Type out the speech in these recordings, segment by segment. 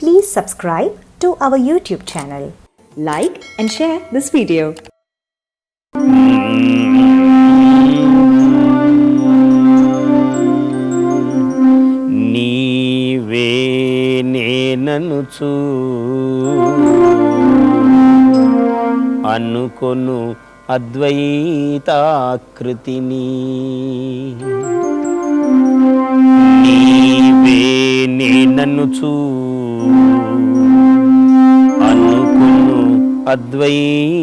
Please subscribe to our YouTube channel. Like and share this video. నీవే నేననుచు అనుకొను అద్వైతాకృతిని నీవే నేననుచు అనుకును అద్వైతాకృతిని.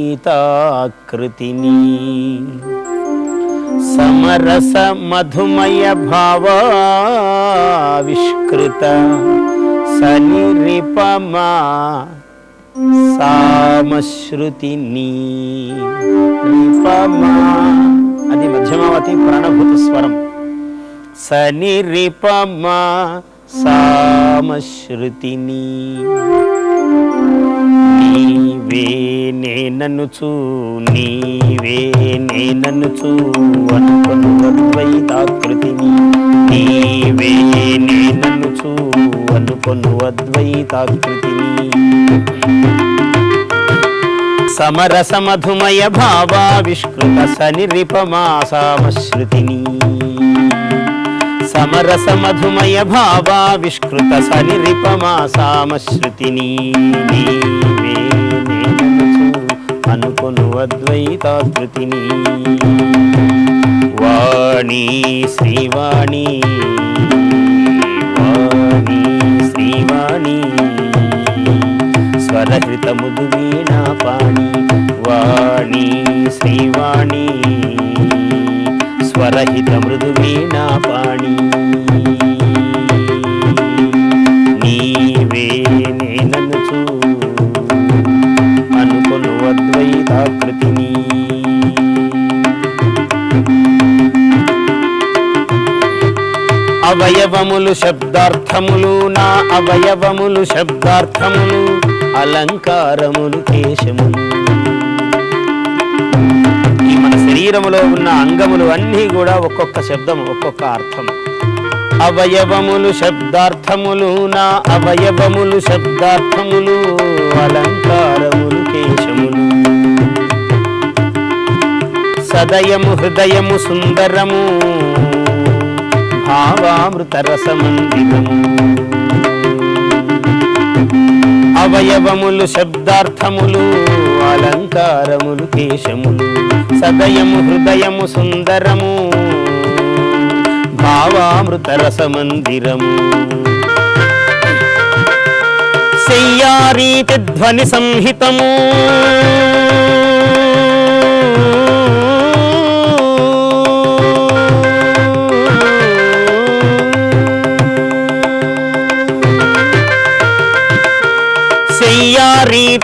సమరస మధుమయ భావావిష్కృత సనిరిపమా సామశ్రుతిని. రిపమా అది మధ్యమావతి ప్రాణభూత స్వరం. సనిరిపమా సామశ్రుతిని. నీవే నేననుచు నీవే నేననుచు అనుకొను అద్వైతాకృతిని. నీవే నేననుచు అనుకొను అద్వైతాకృతిని. సమరస మధుమయ భావావిష్కృత సనిరిపమా సామశ్రుతిని. సమరస మధుమయ భావావిష్కృత సనిరిపమా సామశ్రుతిని అనుకొను అద్వైతాకృతిని. వాణి శ్రీవాణి వాణి శ్రీవాణి స్వరహృత ముదు వీణా పాణి వాణి శ్రీవాణి. స్వరహిత మృదు వీణా పాణి నీవే నేననుచు అద్వైతాకృతిని అవయవములు శబ్దార్థములు నా అవయవములు శబ్దార్థములు అలంకారములు కేశములు. శరీరములో ఉన్న అంగములు అన్నీ కూడా ఒక్కొక్క శబ్దం ఒక్కొక్క అర్థం అవయవములు శబ్దార్థములు నా అవయవములు శబ్దార్థములు అలంకారములు కేశములు. సదయము హృదయము సుందరము భావామృత రసమందిరము అవయవములు శబ్దార్థములు అలంకారములు కేశములు సదయము హృదయము సుందరము భావామృత రసమందిరము. శయ్యారీతి ధ్వని సంహితము.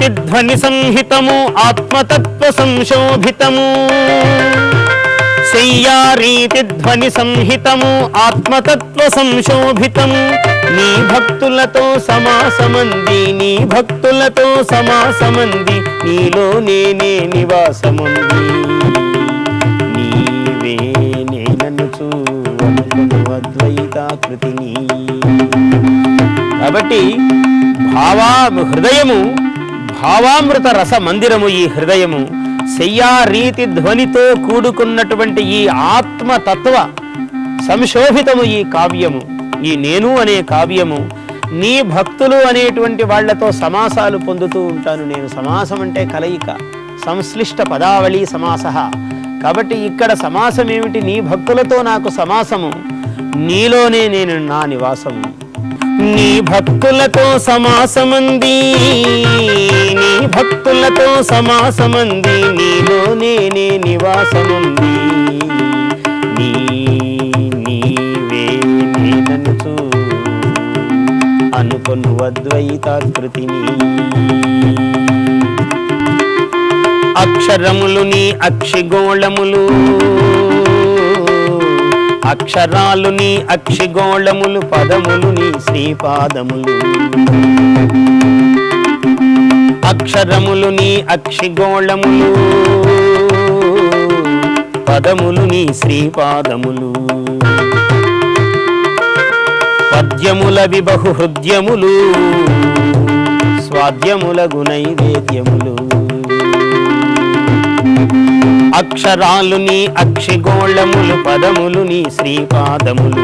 ధ్వని సంహితము ఆత్మతత్వ సంశోభితము. శయ్యారీతి ధ్వని సంహితము ఆత్మతత్వ సంశోభితము. నీ భక్తులతో సమాసమంది నీ భక్తులతో సమాసమంది నీలో నేనే నివాసముంది. నీవే నేననుచు అనుకును అద్వైతాకృతిని. కాబట్టి భావా హృదయము భావామృత రస మందిరము ఈ హృదయము. శయ్యా రీతి ధ్వనితో కూడుకున్నటువంటి ఈ ఆత్మతత్వ సంశోభితము ఈ కావ్యము. ఈ నేను అనే కావ్యము నీ భక్తులు అనేటువంటి వాళ్ళతో సమాసాలు పొందుతూ ఉంటాను నేను. సమాసం అంటే కలయిక సంశ్లిష్ట పదావళి సమాస కాబట్టి ఇక్కడ సమాసం ఏమిటి నీ భక్తులతో నాకు సమాసము నీలోనే నేను నా నివాసము. నీ భక్తులతో సమాసమంది నీ భక్తులతో సమాసమంది నీలో నేనే నివాసముంది. నీ నీవే నేననుచు అనుకొను అద్వైతాకృతిని అక్షరములు నీ అక్షిగోళములు అక్షరాలు నీ అక్షిగోళములు పదములు నీ శ్రీపాదములు. అక్షరములు నీ అక్షిగోళములు పదములు నీ శ్రీపాదములు. పద్యములవి బహు హృద్యములు గుణైవేద్యములు. అక్షరాలు నీ అక్షిగోళములు పదములు నీ శ్రీపాదములు.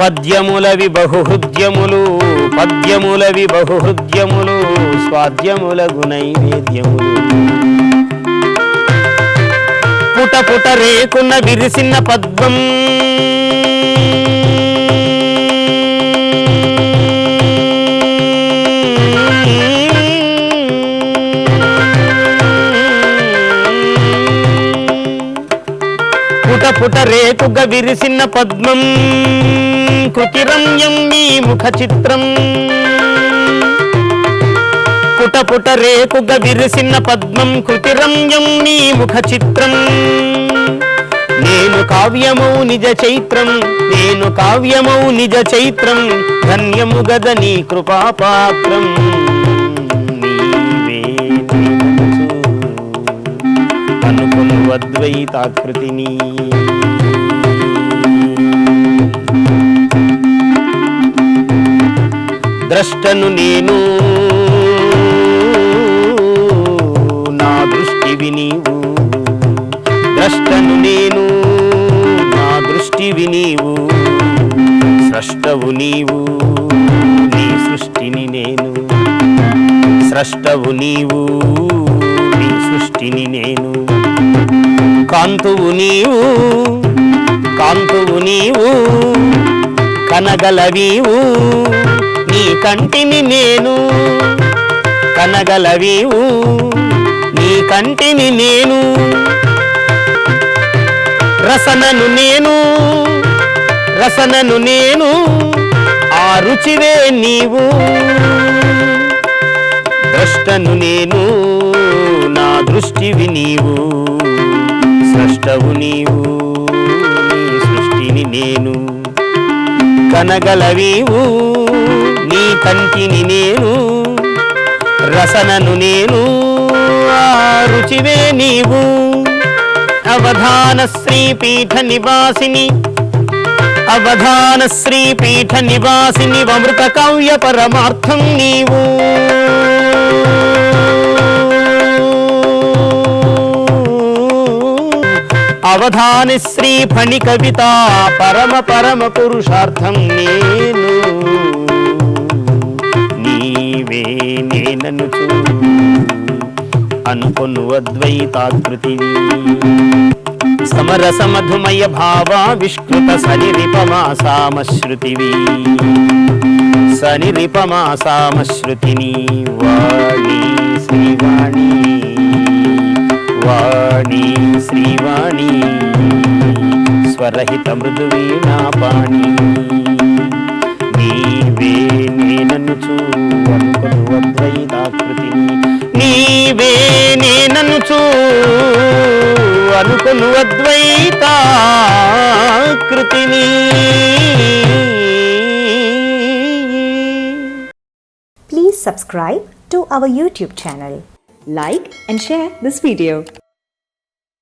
పద్యములవి బహుహృద్యములు పద్యములవి బహుహృద్యములు స్వాద్యములగు నైవేద్యములు పుట పుట రేకున్న విరిసిన పద్మం పుట రేకుగ విరిసిన పద్మం కృతిరంయం మీ ముఖ చిత్రం. పుట పుట రేకుగా విరిసిన పద్మం కృతిరంయం నీ ముఖ చిత్రం. నేను కావ్యము నిజ చైత్రం నేను కావ్యము నిజ చైత్రం ధన్యము గద నీ కృపాపాత్రం. నీవే నిలుచు అనుకును అద్వైతాకృతిని ద్రష్టను నేను. నా దృష్టివి నీవు. ద్రష్టను నేను. నా దృష్టివి నీవు. స్రష్టవు నీవు. నీ సృష్టిని నేను. స్రష్టవు నీవు. నీ సృష్టిని నేను. కాంతువు నీవు. కాంతువు నీవు. కనగలవీవు. కంటిని నేను కనగలవీవు నీ కంటిని నేను రసనను నేను రసనను నేను ఆ రుచివే నీవు. ద్రష్టను నేను నా దృష్టివి నీవు. స్రష్టవు నీవు నీ సృష్టిని నేను కనగలవీవు కంటిని నేను రసనను నేను ఆ రుచివే నీవు. అవధాన శ్రీపీఠ నివాసిని అవధాన శ్రీపీఠ నివాసిని అమృత కవ్య పరమార్థం నీవు. అవధాని శ్రీ ఫణి కవిత పరమ పరమ పురుషార్థం నేను. నీవే నేనను అనుకొను అద్వైతాకృతివి సమరసమధుమయ మధుమయ భావావిష్కృత సనిరిపమాసామశ్రుతివి. సనిరిపమాసామశ్రుతిని వాణి శ్రీవాణి వాణి శ్రీవాణి. స్వరహిత మృదువీణా పాణి అనుకొను అద్వైతాకృతిని Please subscribe to our YouTube channel. Like and share this video.